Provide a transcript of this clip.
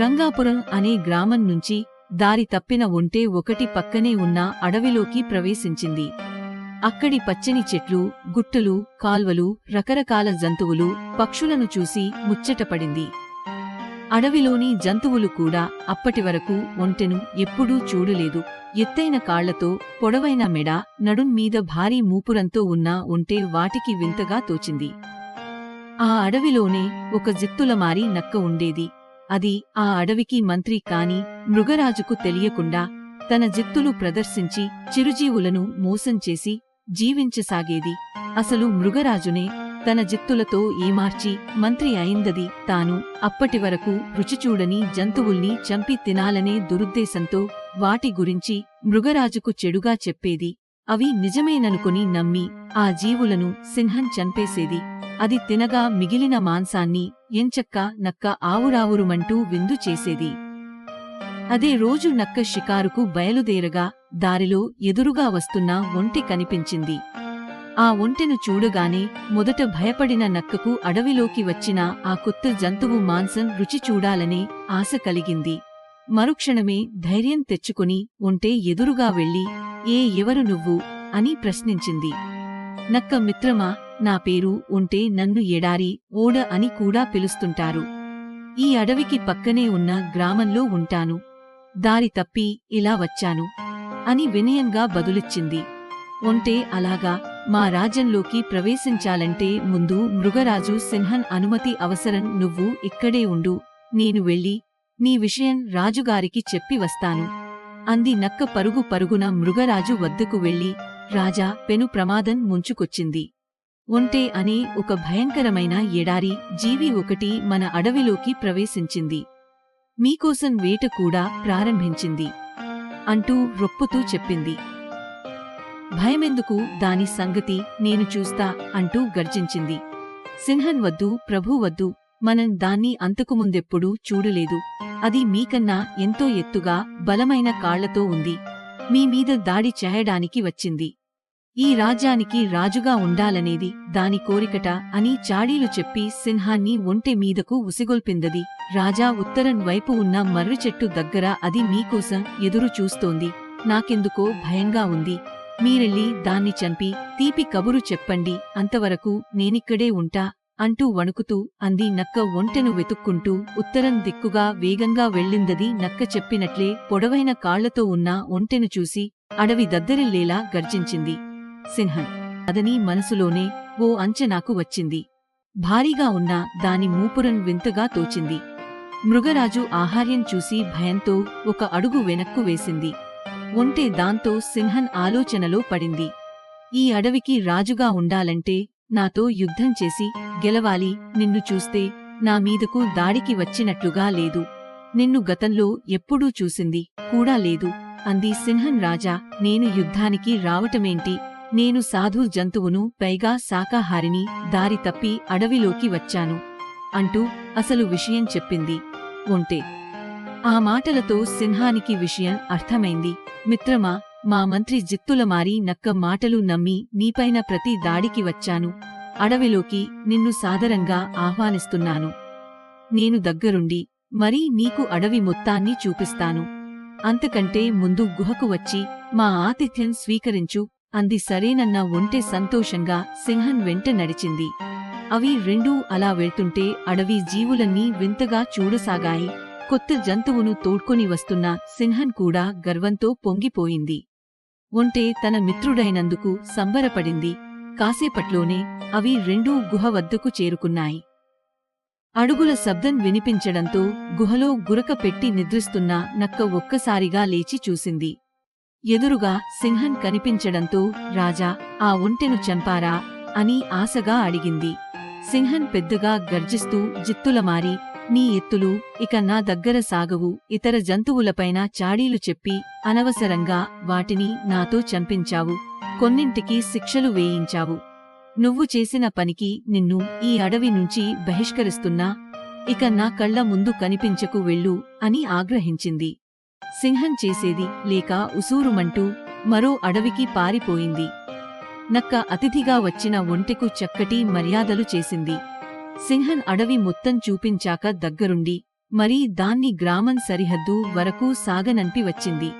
రంగాపురం అనే గ్రామం నుంచి దారి తప్పిన ఒంటె ఒకటి పక్కనే ఉన్న అడవిలోకి ప్రవేశించింది. అక్కడి పచ్చని చెట్లు గుట్టలు కాల్వలు రకరకాల జంతువులు పక్షులను చూసి ముచ్చటపడింది. అడవిలోని జంతువులు కూడా అప్పటివరకు ఒంటెను ఎప్పుడూ చూడలేదు. ఎత్తైన కాళ్ళతో పొడవైన మెడ నడుంమీద భారీ మూపురంతో ఉన్న ఒంటే వాటికి వింతగా తోచింది. ఆ అడవిలోనే ఒక జిత్తులమారి నక్క ఉండేది. అది ఆ అడవికి మంత్రి కాని మృగరాజుకు తెలియకుండా తన జిత్తులు ప్రదర్శించి చిరుజీవులను మోసం చేసి జీవించసాగేది. అసలు మృగరాజునే తన జిత్తులతో ఏమార్చి మంత్రి అయిందది తాను అప్పటివరకు రుచిచూడని జంతువుల్ని చంపి తినాలనే దురుద్దేశంతో వాటి గురించి మృగరాజుకు చెడుగా చెప్పేది. అవి నిజమేననుకుని నమ్మి ఆ జీవులను సింహం చంపేసేది. అది తినగా మిగిలిన మాంసాన్ని ఎంచక్క నక్క ఆవురావురుమంటూ విందు చేసేది. అదే రోజు నక్క షికారుకు బయలుదేరగా దారిలో ఎదురుగా వస్తున్న ఒంటె కనిపించింది. ఆ ఒంటెను చూడగానే మొదట భయపడిన నక్కకు అడవిలోకి వచ్చిన ఆ కొత్త జంతువు మాంసం రుచి చూడాలనే ఆశ కలిగింది. మరుక్షణమే ధైర్యం తెచ్చుకుని ఒంటె ఎదురుగా వెళ్ళి ఏ ఎవరు నువ్వు? అని ప్రశ్నించింది. నక్క మిత్రమా? నా పేరు ఉంటే నన్ను ఎడారి ఓడ అని కూడా పిలుస్తుంటారు. ఈ అడవికి పక్కనే ఉన్న గ్రామంలో ఉంటాను. దారి తప్పి ఇలా వచ్చాను అని వినయంగా బదులిచ్చింది. ఒంటే అలాగా మా రాజ్యంలోకి ప్రవేశించాలంటే ముందు మృగరాజు సింహన్ అనుమతి అవసరం నువ్వు ఇక్కడే ఉండు నేను వెళ్ళి నీ విషయం రాజుగారికి చెప్పి వస్తాను. అంది నక్క పరుగు పరుగున మృగరాజు వద్దకు వెళ్ళి రాజా పెను ప్రమాదం ముంచుకొచ్చింది. ఒంటే అనే ఒక భయంకరమైన ఎడారి జీవి ఒకటి మన అడవిలోకి ప్రవేశించింది. మీకోసం వేట కూడా ప్రారంభించింది అంటూ రొప్పుతూ చెప్పింది. భయమెందుకు దాని సంగతి నేను చూస్తా అంటూ గర్జించింది. సింహన్ వద్దు ప్రభు వద్దు మనం దాన్ని అంతకుముందెప్పుడూ చూడలేదు. అది మీకన్నా ఎంతో ఎత్తుగా బలమైన కాళ్ళతో ఉంది. మీ మీద దాడి చేయడానికి వచ్చింది. ఈ రాజ్యానికి రాజుగా ఉండాలనేది దాని కోరికట అని చాడీలు చెప్పి సింహాన్ని ఒంటె మీదకు ఉసిగొల్పిందది. రాజా ఉత్తరం వైపు ఉన్న మర్రి చెట్టు దగ్గర అది మీకోసం ఎదురు చూస్తోంది. నాకెందుకో భయంగా ఉంది. మీరెళ్ళి దాన్ని చంపి తీపి కబురు చెప్పండి. అంతవరకు నేనిక్కడే ఉంటా అంటూ వణుకుతూ అంది నక్క ఒంటెను వెతుక్కుంటూ ఉత్తరం దిక్కుగా వేగంగా వెళ్ళిందది నక్క చెప్పినట్లే పొడవైన కాళ్ళతో ఉన్న ఒంటెను చూసి అడవి దద్దరిల్లేలా గర్జించింది. సిన్హన్ అదని మనసులోనే ఓ అంచనాకు వచ్చింది. భారీగా ఉన్న దాని మూపురం వింతగా తోచింది. మృగరాజు ఆహార్యం చూసి భయంతో ఒక అడుగు వెనక్కు వేసింది. ఉంటే దాంతో సింహన్ ఆలోచనలో పడింది. ఈ అడవికి రాజుగా ఉండాలంటే నాతో యుద్ధం చేసి గెలవాలి నిన్ను చూస్తే నా మీదకు దాడికి వచ్చినట్లుగా లేదు. నిన్ను గతంలో ఎప్పుడూ చూసింది కూడా లేదు అంది సింహన్ రాజా. నేను యుద్ధానికి రావటమేంటి? నేను సాధు జంతువును పైగా శాకాహారిని దారి తప్పి అడవిలోకి వచ్చాను. అంటూ అసలు విషయం చెప్పింది. ఒంటే ఆ మాటలతో సింహానికి విషయం అర్థమైంది. మిత్రమా మా మంత్రి జిత్తులమారి నక్క మాటలు నమ్మి నీపైన ప్రతి దాడికి వచ్చాను. అడవిలోకి నిన్ను సాదరంగా ఆహ్వానిస్తున్నాను. నేను దగ్గరుండి మరీ నీకు అడవి మొత్తాన్ని చూపిస్తాను. అంతకంటే ముందు గుహకు వచ్చి మా ఆతిథ్యం స్వీకరించు అంది సరేనన్న ఒంటె సంతోషంగా సింహన్ వెంట నడిచింది. అవి రెండూ అలా వెళ్తుంటే అడవి జీవులన్నీ వింతగా చూడసాగాయి. కొత్త జంతువును తోడ్కొని వస్తున్న సింహన్ కూడా గర్వంతో పొంగిపోయింది. ఒంటె తన మిత్రుడైనందుకు సంబరపడింది. కాసేపట్లోనే అవి రెండూ గుహ వద్దకు చేరుకున్నాయి. అడుగుల శబ్దం వినిపించడంతో గుహలో గురక పెట్టి నిద్రిస్తున్న నక్క ఒక్కసారిగా లేచి చూసింది. ఎదురుగా సింహన్ కనిపించడంతో రాజా ఆ ఒంటెను చంపారా? అని ఆశగా అడిగింది. సింహన్ పెద్దగా గర్జిస్తూ జిత్తులమారి నీ ఎత్తులు ఇక నా దగ్గర సాగవు ఇతర జంతువులపైన చాడీలు చెప్పి అనవసరంగా వాటిని నాతో చంపించావు కొన్నింటికి శిక్షలు వేయించావు. నువ్వు చేసిన పనికి నిన్ను ఈ అడవి నుంచి బహిష్కరిస్తున్నా ఇక నా కళ్ళ ముందు కనిపించకు వెళ్ళు అని ఆగ్రహించింది. సింహం చేసేది లేక ఉసూరుమంటూ మరో అడవికి పారిపోయింది. నక్క అతిథిగా వచ్చిన ఒంటెకు చక్కటి మర్యాదలు చేసింది. సింహన్ అడవి మొత్తం చూపించాక దగ్గరుండి మరి దాన్ని గ్రామం సరిహద్దు వరకు సాగనంపి వచ్చింది.